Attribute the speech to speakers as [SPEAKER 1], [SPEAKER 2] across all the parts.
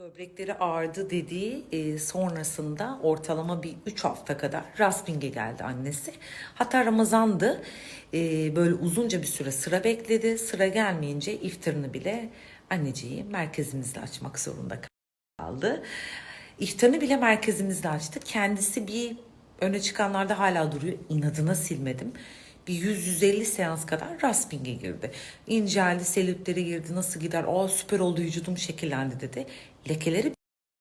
[SPEAKER 1] Böbrekleri ağrıdı dediği e, sonrasında ortalama bir 3 hafta kadar Rasping'e geldi annesi. Hatta Ramazan'dı. E, böyle uzunca bir süre sıra bekledi. Sıra gelmeyince iftarını bile anneciği merkezimizde açmak zorunda kaldı. İftarını bile merkezimizde açtı. Kendisi bir öne çıkanlarda hala duruyor. İnadına silmedim. Bir 100-150 seans kadar Rasping'e girdi. İnceldi, selülitleri girdi. Nasıl gider? Aa süper oldu vücudum şekillendi dedi. Lekeleri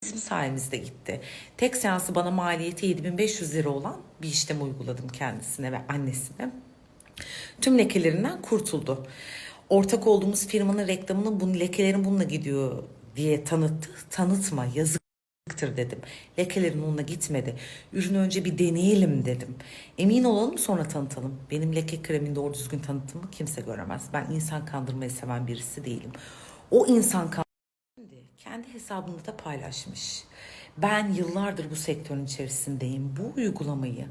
[SPEAKER 1] bizim sayemizde gitti. Tek seansı bana maliyeti 7500 lira olan bir işlem uyguladım kendisine ve annesine. Tüm lekelerinden kurtuldu. Ortak olduğumuz firmanın reklamını bunun lekelerin bununla gidiyor diye tanıttı. Tanıtma yazıktır dedim. Lekelerin onunla gitmedi. Ürünü önce bir deneyelim dedim. Emin olalım sonra tanıtalım. Benim leke kremin doğru düzgün tanıtımı kimse göremez. Ben insan kandırmayı seven birisi değilim. O insan Şimdi kendi hesabında da paylaşmış. Ben yıllardır bu sektörün içerisindeyim. Bu uygulamayı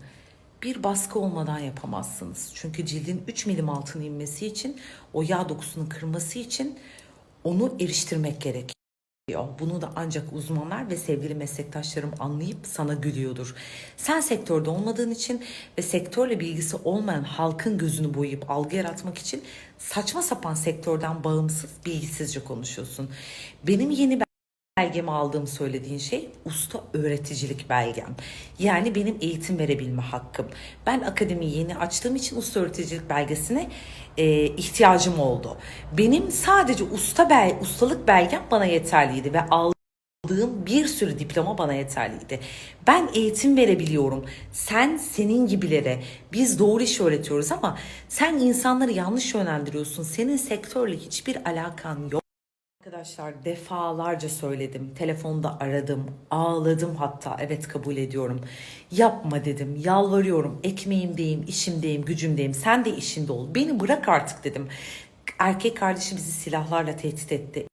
[SPEAKER 1] bir baskı olmadan yapamazsınız. Çünkü cildin 3 milim altına inmesi için, o yağ dokusunun kırması için onu eriştirmek gerekiyor. Bunu da ancak uzmanlar ve sevgili meslektaşlarım anlayıp sana gülüyordur. Sen sektörde olmadığın için ve sektörle bilgisi olmayan halkın gözünü boyayıp algı yaratmak için saçma sapan sektörden bağımsız bilgisizce konuşuyorsun. Benim yeni belgemi aldığımı söylediğin şey usta öğreticilik belgem. Yani benim eğitim verebilme hakkım. Ben akademiyi yeni açtığım için usta öğreticilik belgesine e, ihtiyacım oldu. Benim sadece usta bel, ustalık belgem bana yeterliydi ve aldığım bir sürü diploma bana yeterliydi. Ben eğitim verebiliyorum. Sen senin gibilere biz doğru iş öğretiyoruz ama sen insanları yanlış yönlendiriyorsun. Senin sektörle hiçbir alakan yok. Arkadaşlar defalarca söyledim. Telefonda aradım. Ağladım hatta. Evet kabul ediyorum. Yapma dedim. Yalvarıyorum. Ekmeğimdeyim, işimdeyim, gücümdeyim. Sen de işinde ol. Beni bırak artık dedim. Erkek kardeşi bizi silahlarla tehdit etti.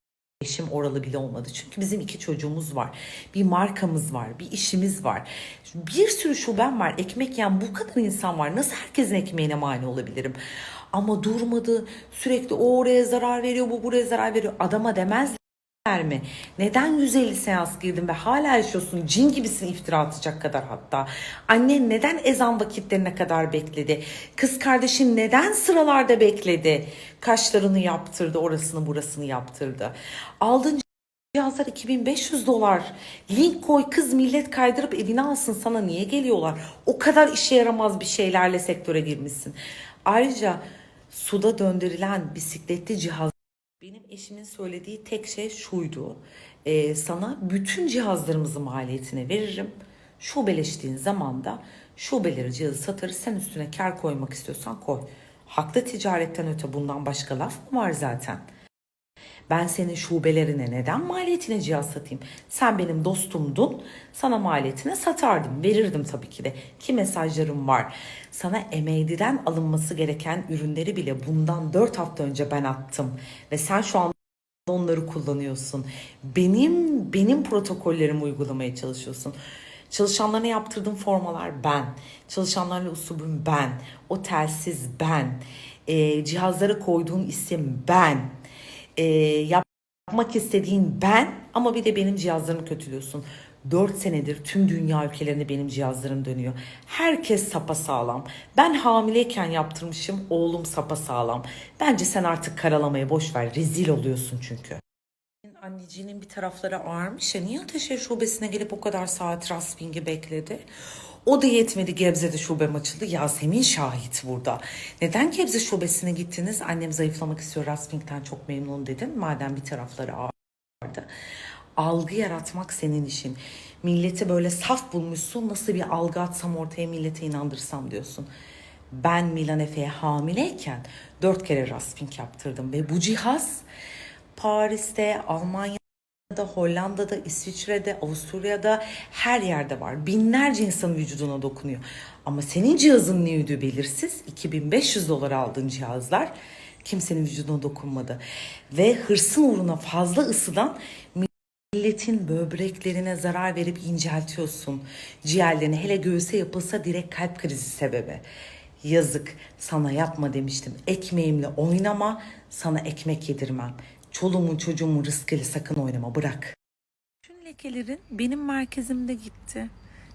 [SPEAKER 1] Eşim oralı bile olmadı. Çünkü bizim iki çocuğumuz var. Bir markamız var. Bir işimiz var. Bir sürü şubem var. Ekmek yiyen bu kadar insan var. Nasıl herkesin ekmeğine mani olabilirim? Ama durmadı. Sürekli o oraya zarar veriyor, bu buraya zarar veriyor. Adama demezler mi? Neden 150 seans girdin ve hala yaşıyorsun? Cin gibisin iftira atacak kadar hatta. Annen neden ezan vakitlerine kadar bekledi? Kız kardeşin neden sıralarda bekledi? Kaşlarını yaptırdı, orasını burasını yaptırdı. Aldın cihazlar 2500 dolar. Link koy kız millet kaydırıp evine alsın sana niye geliyorlar? O kadar işe yaramaz bir şeylerle sektöre girmişsin. Ayrıca suda döndürülen bisikletli cihaz eşimin söylediği tek şey şuydu. Ee, sana bütün cihazlarımızı maliyetine veririm. Şubeleştiğin zaman da şubeleri cihazı satarız. Sen üstüne kar koymak istiyorsan koy. Haklı ticaretten öte bundan başka laf mı var zaten? Ben senin şubelerine neden maliyetine cihaz satayım? Sen benim dostumdun. Sana maliyetine satardım. Verirdim tabii ki de. Ki mesajlarım var. Sana emeğliden alınması gereken ürünleri bile bundan 4 hafta önce ben attım. Ve sen şu an onları kullanıyorsun. Benim benim protokollerimi uygulamaya çalışıyorsun. Çalışanlarına yaptırdığım formalar ben. Çalışanlarla usulüm ben. O telsiz ben. E, cihazlara koyduğun isim ben. E, yapmak istediğin ben ama bir de benim cihazlarımı kötülüyorsun. 4 senedir tüm dünya ülkelerinde benim cihazlarım dönüyor. Herkes sapa sağlam. Ben hamileyken yaptırmışım, oğlum sapa sağlam. Bence sen artık karalamaya boş ver. Rezil oluyorsun çünkü. Anneciğinin bir tarafları ağrımış ya niye ateşe şubesine gelip o kadar saat Rasping'i bekledi? O da yetmedi Gebze'de şubem açıldı. Yasemin şahit burada. Neden Gebze şubesine gittiniz? Annem zayıflamak istiyor Rasping'den çok memnun dedin. Madem bir tarafları ağrıdı. Algı yaratmak senin işin. Milleti böyle saf bulmuşsun. Nasıl bir algı atsam ortaya millete inandırsam diyorsun. Ben Milan Efe'ye hamileyken dört kere Rasping yaptırdım. Ve bu cihaz Paris'te, Almanya'da, Hollanda'da, İsviçre'de, Avusturya'da her yerde var. Binlerce insanın vücuduna dokunuyor. Ama senin cihazın ne ödüğü belirsiz. 2500 dolar aldığın cihazlar kimsenin vücuduna dokunmadı. Ve hırsın uğruna fazla ısıdan milletin böbreklerine zarar verip inceltiyorsun. Ciğerlerine hele göğüse yapılsa direkt kalp krizi sebebi. Yazık sana yapma demiştim. Ekmeğimle oynama sana ekmek yedirmem. Çoluğumun çocuğumun rızkıyla sakın oynama bırak. lekelerin benim merkezimde gitti.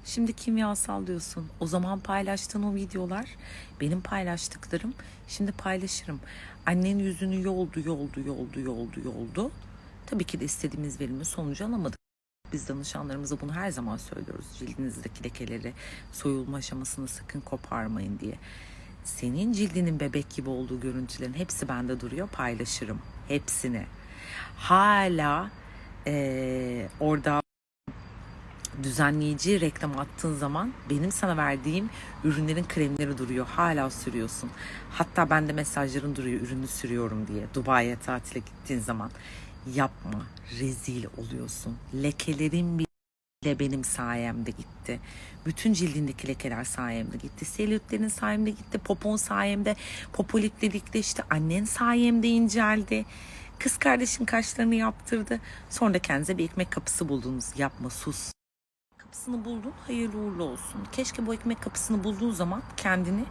[SPEAKER 1] Şimdi kimyasal diyorsun. O zaman paylaştığın o videolar benim paylaştıklarım. Şimdi paylaşırım. Annenin yüzünü yoldu, yoldu, yoldu, yoldu, yoldu. Tabii ki de istediğimiz verimi sonucu alamadık. Biz danışanlarımıza bunu her zaman söylüyoruz. Cildinizdeki lekeleri soyulma aşamasını sakın koparmayın diye. Senin cildinin bebek gibi olduğu görüntülerin hepsi bende duruyor. Paylaşırım. Hepsini. Hala eee, orada düzenleyici reklam attığın zaman benim sana verdiğim ürünlerin kremleri duruyor. Hala sürüyorsun. Hatta bende mesajların duruyor ürünü sürüyorum diye. Dubai'ye tatile gittiğin zaman. Yapma. Rezil oluyorsun. Lekelerin bile benim sayemde gitti. Bütün cildindeki lekeler sayemde gitti. Selülitlerin sayemde gitti. Popon sayemde. Popolit dedikte işte annen sayemde inceldi. Kız kardeşin kaşlarını yaptırdı. Sonra da kendinize bir ekmek kapısı buldunuz. Yapma sus kapısını buldun hayırlı uğurlu olsun. Keşke bu ekmek kapısını bulduğun zaman kendini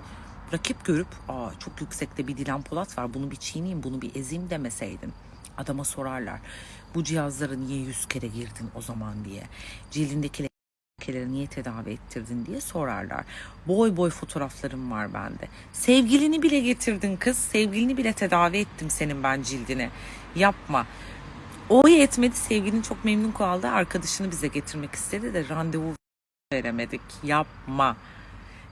[SPEAKER 1] rakip görüp aa çok yüksekte bir Dilan Polat var bunu bir çiğneyim bunu bir ezeyim demeseydin. Adama sorarlar bu cihazlara niye yüz kere girdin o zaman diye. Cildindeki lekeleri niye tedavi ettirdin diye sorarlar. Boy boy fotoğraflarım var bende. Sevgilini bile getirdin kız. Sevgilini bile tedavi ettim senin ben cildine. Yapma. O yetmedi sevgilin çok memnun kaldı. Arkadaşını bize getirmek istedi de randevu veremedik. Yapma.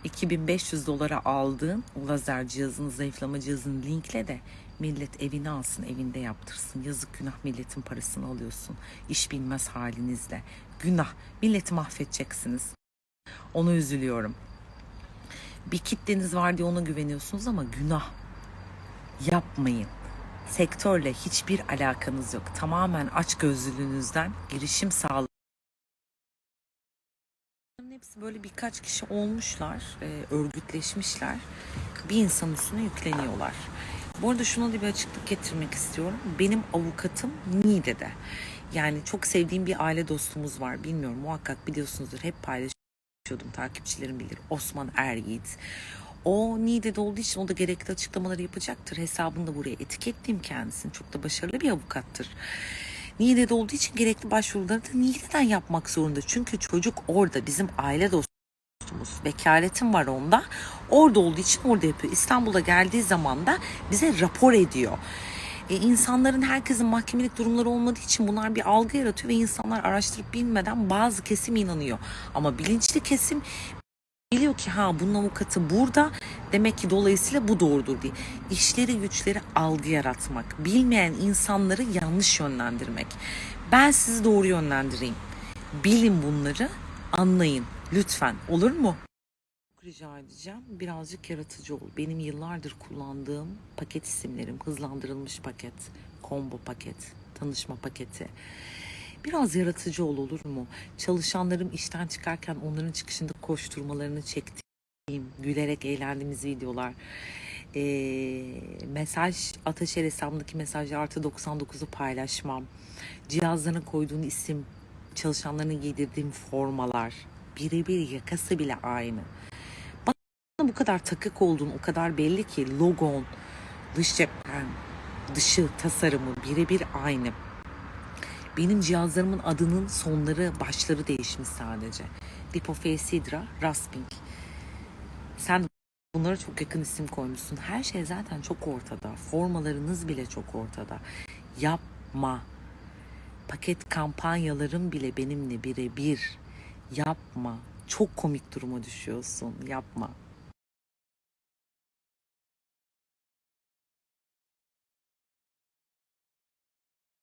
[SPEAKER 1] 2500 dolara aldığın o lazer cihazını, zayıflama cihazını linkle de millet evini alsın, evinde yaptırsın. Yazık günah milletin parasını alıyorsun. İş bilmez halinizle. Günah. Milleti mahvedeceksiniz. Ona üzülüyorum. Bir kitleniz var diye ona güveniyorsunuz ama günah. Yapmayın sektörle hiçbir alakanız yok. Tamamen aç gözlülüğünüzden girişim sağlığı. Böyle birkaç kişi olmuşlar, e, örgütleşmişler. Bir insan üstüne yükleniyorlar. Bu arada şuna da bir açıklık getirmek istiyorum. Benim avukatım Niğde'de. Yani çok sevdiğim bir aile dostumuz var. Bilmiyorum muhakkak biliyorsunuzdur. Hep paylaşıyordum. Takipçilerim bilir. Osman Eryiğit. O Niğde'de olduğu için o da gerekli açıklamaları yapacaktır. Hesabını da buraya etiketleyeyim kendisini. Çok da başarılı bir avukattır. Niğde'de olduğu için gerekli başvuruları da Niğde'den yapmak zorunda. Çünkü çocuk orada bizim aile dostumuz. Vekaletim var onda. Orada olduğu için orada yapıyor. İstanbul'a geldiği zaman da bize rapor ediyor. E, insanların herkesin mahkemelik durumları olmadığı için bunlar bir algı yaratıyor ve insanlar araştırıp bilmeden bazı kesim inanıyor. Ama bilinçli kesim biliyor ki ha bunun avukatı burada demek ki dolayısıyla bu doğrudur diye. İşleri güçleri algı yaratmak, bilmeyen insanları yanlış yönlendirmek. Ben sizi doğru yönlendireyim. Bilin bunları, anlayın lütfen olur mu? Rica edeceğim birazcık yaratıcı ol. Benim yıllardır kullandığım paket isimlerim hızlandırılmış paket, combo paket, tanışma paketi. Biraz yaratıcı ol olur mu? Çalışanlarım işten çıkarken onların çıkışında koşturmalarını çektiğim, gülerek eğlendiğimiz videolar. Ee, mesaj Ataşer hesabındaki mesajı artı 99'u paylaşmam. Cihazlarına koyduğun isim, çalışanlarına giydirdiğim formalar. Birebir yakası bile aynı. Bana bu kadar takık olduğun o kadar belli ki logon, dış cephen, dışı tasarımı birebir aynı. Benim cihazlarımın adının sonları, başları değişmiş sadece. Lipofaceidra, Rasping. Sen bunlara çok yakın isim koymuşsun. Her şey zaten çok ortada. Formalarınız bile çok ortada. Yapma. Paket kampanyalarım bile benimle birebir. Yapma. Çok komik duruma düşüyorsun. Yapma.